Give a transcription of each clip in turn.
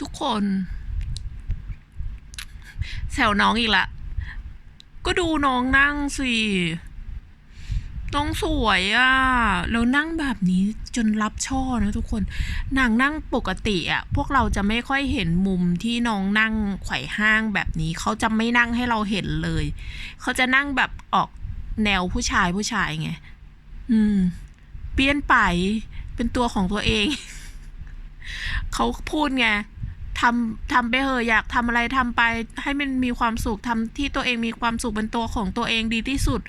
ทุกคนแซวน้องอีกละ ก็ดูน้องนั่งสิน้องสวยอะ่ะ แล้วนั่งแบบนี้จนรับช่อนะทุกคนนางนั่งปกติอะ่ะ พวกเราจะไม่ค่อยเห็นมุมที่น้องนั่งไขว่ห้างแบบนี้ เขาจะไม่นั่งให้เราเห็นเลย เขาจะนั่งแบบออกแนวผู้ชายผู้ชายไง อืม เปลี่ยนไป เป็นตัวของตัวเอง เขาพูดไง ทำทำไปเหอะอยากทำอะไรทำไป ให้มันมีความสุขทำที่ตัวเองมีความสุขเป็นตัวของตัวเองดีที่สุด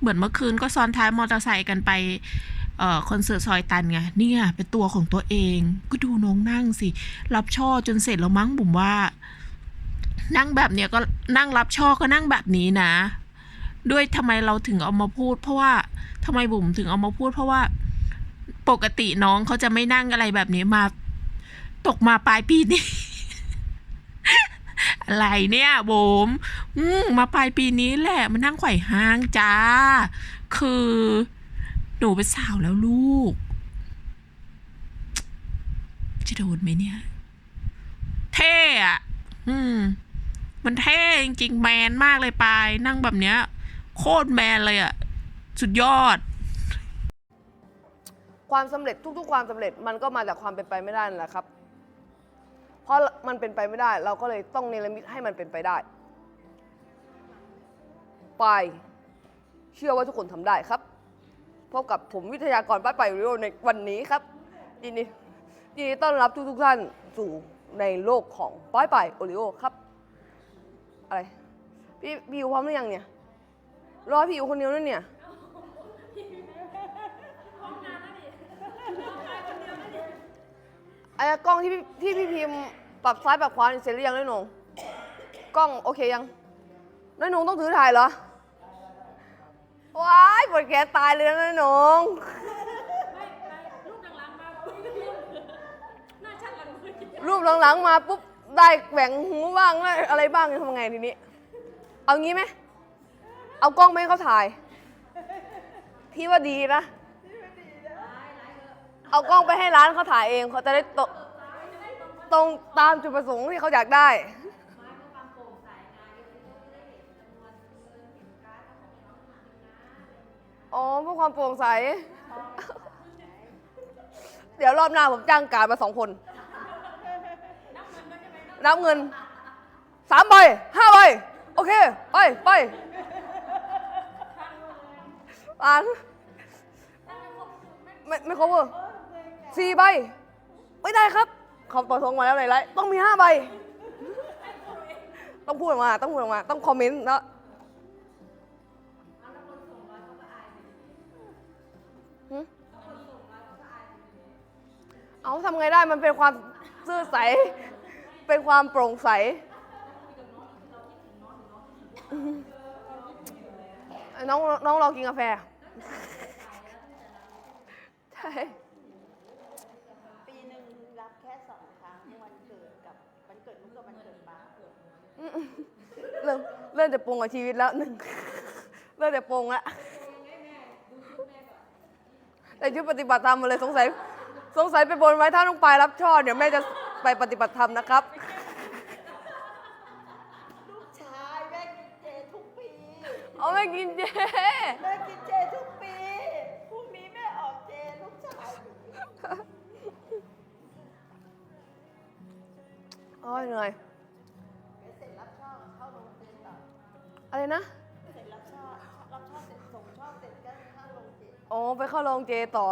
เหมือนเมื่อคืนก็ซ้อนท้ายมอเตอร์ไซค์กันไปเอ่อคอนเสิร์ตซอยตันไงเนี่ยเป็นตัวของตัวเอง ก็ดูน้องนั่งสิ รับช่อจนเสร็จแล้วมั้งบุ๋มว่า นั่งแบบเนี้ยก็นั่งรับช่อก็นั่งแบบนี้นะ ด้วยทำไมเราถึงเอามาพูด เพราะว่าทำไมบุ๋มถึงเอามาพูด เพราะว่าปกติน้องเขาจะไม่นั่งอะไรแบบนี้มา ตกมาปลายปีนี้ อะไรเนี่ยโบมอืมมาปลายปีนี้แหละมานั่งไขว่ห้างจ้า คือ หนูเป็นสาวแล้วลูก จะโดนไหมเนี่ย เท่อะอืม มันเท่จริงๆแมนมากเลยปาย นั่งแบบเนี้ย โคตรแมนเลยอะสุดยอด ความสำเร็จทุกๆ ความสำเร็จมันก็มาจากความเป็นไปไม่ได้นั่นแหละครับ เพราะมันเป็นไปไม่ได้ เราก็เลยต้องเนรมิตให้มันเป็นไปได้ ไปเชื่อว่าทุกคนทำได้ครับ พบกับผมวิทยากรป้ายไปายวิโอในวันนี้ครับยินดียินดีต้อนรับทุกๆท่านสู่ในโลกของป้ายไปโอริโอครับ อะไร พี่พี่อยู่พร้อมหรือยังเนี่ย รอพี่อยู่คนเดียวนั่นเนี่ย ไอ้กล้องที่พี่ที่พี่พิมพ์ปรับซ้ายปรับขวานี่เสร็จหรือยังน้อยหนงกล้องโอเคยังน้อยหนงต้องถือถ่ายเหรอว้ายปวดแขนตายเลยนะน้อยหนงรูปหลังๆมาปุ๊บได้แหว่งหูบ้างได้อะไรบ้างทำไงทีนี้ เอางี้ไหมเอากล้องไหมาให้เขาถ่ายพี่ว่าดีนะ เอากล้องไปให้ร้านเขาถ่ายเองเขาจะได้ตรงตรงตามจุดประสงค์ที่เขาอยากได้ อ๋อเพื่อความโปร่งใส เดี๋ยวรอบหน้าผมจ้างการมาสองคน นับเงินสามใบห้าใบโอเค ไปไปอ่านไม่ไม่ cover สี่ใบ ไม่ได้ครับเขาต่อทงมาแล้วในไลฟ์ต้องมีห้าใบ ต้องพูดออกมา ต้องพูดออกมา ต้องคอมเมนต์แล้วหึเอาทำไงได้มันเป็นความซื่อใส เป็นความโปร่งใส น้องน้องรอกินกาแฟ ใช่ ปีหนึ่งรับแค่สองครั้งวันเกิดกับวันเกิดลูกกับวันเกิดป้า เริ่มเริ่มจะปรุงกับชีวิตแล้วหนึ่งเริ่มจะปรุงละแต่ชุดปฏิบัติธรรมมาเลยสงสัย สงสัยไปบนไว้ถ้าต้องไปรับช่อเดี๋ยวแม่จะไปปฏิบัติธรรมนะครับ ลูกชายแม่กินเจทุกปี เอาไม่กินเจ แม่กินเจทุกปีพรุ่งนี้แม่ออกเจลูกชายโอ้ยเหนื่อย นะเสร็จรับช่อรับช่อเสร็จส่งช่อเสร็จก็เข้าโรงเจอ๋อไปเข้าโรงเจต่อ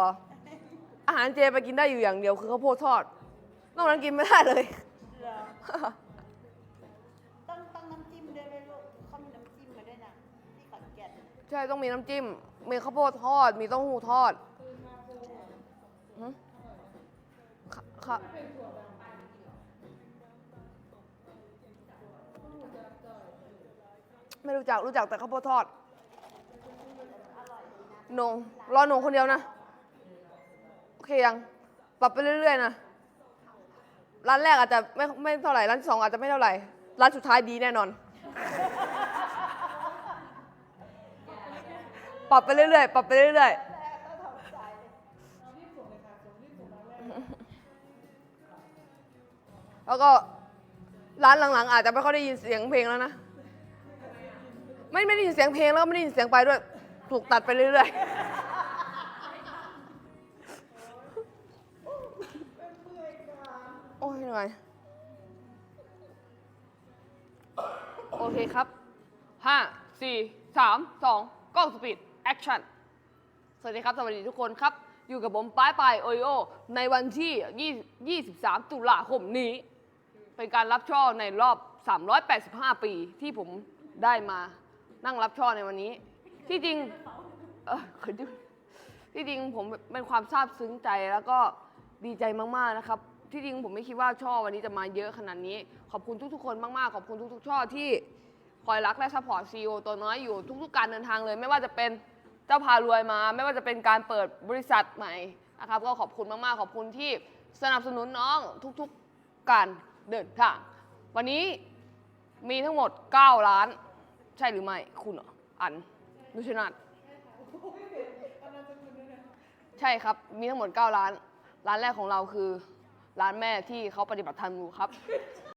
อาหารเจไปกินได้อยู่อย่างเดียวคือข้าวโพดทอด นอกนั้นกินไม่ได้เลย เหรอต้องต้องน้ำจิ้มด้วยไหมลูกเขามีน้ำจิ้มมาด้วยนะที่ขอนแก่นใช่ต้องมีน้ำจิ้ม มีข้าวโพดทอด มีเต้าหู้ทอดหึค่ะค่ะ ไม่รู้จักรู้จักแต่ข้าวโพดทอดหนงรอหนงคนเดียวนะ โอเคยัง ปรับไปเรื่อยๆนะ ร้านแรกอาจจะไม่ไม่เท่าไหร่ ร้านที่สองอาจจะไม่เท่าไหร่ ร้านสุดท้ายดีแน่นอน ปรับไปเรื่อยๆ ปรับไปเรื่อยๆแล้วก็ร้านหลังๆ อาจจะไม่ค่อยได้ยินเสียงเพลงแล้วนะ ไม่ไม่ได้ยินเสียงเพลงแล้วก็ไม่ได้ยินเสียงไปด้วย ถูกตัดไปเรื่อยๆ โอ้ยเหนื่อยโอเคครับ ห้าสี่สามสองกล้องสปีด แอคชั่น สวัสดีครับ สวัสดีทุกคนครับ อยู่กับผมป้ายปายโอโอ ในวันที่20 23 ตุลาคมนี้ เป็นการรับช่อในรอบ 385 ปีที่ผมได้มา นั่งรับช่อในวันนี้ ที่จริงเออขอดูที่จริงผมเป็นความซาบซึ้งใจแล้วก็ดีใจมากๆนะครับ ที่จริงผมไม่คิดว่าช่อวันนี้จะมาเยอะขนาดนี้ ขอบคุณทุกๆคนมากๆ ขอบคุณทุกๆช่อที่คอยรักและซัพพอร์ตซีอตัวน้อยอยู่ทุกๆการเดินทางเลย ไม่ว่าจะเป็นเจ้าพารวยมา ไม่ว่าจะเป็นการเปิดบริษัทใหม่นะครับ ก็ขอบคุณมากๆ ขอบคุณที่สนับสนุนน้องทุกๆการเดินทาง วันนี้มีทั้งหมด 9 ล้าน ใช่หรือไม่ คุณเหรอ อันนุชนาทใช่ครับ มีทั้งหมด 9 ร้าน ร้านแรกของเราคือ ร้านแม่ที่เขาปฏิบัติธรรมอยู่ครับ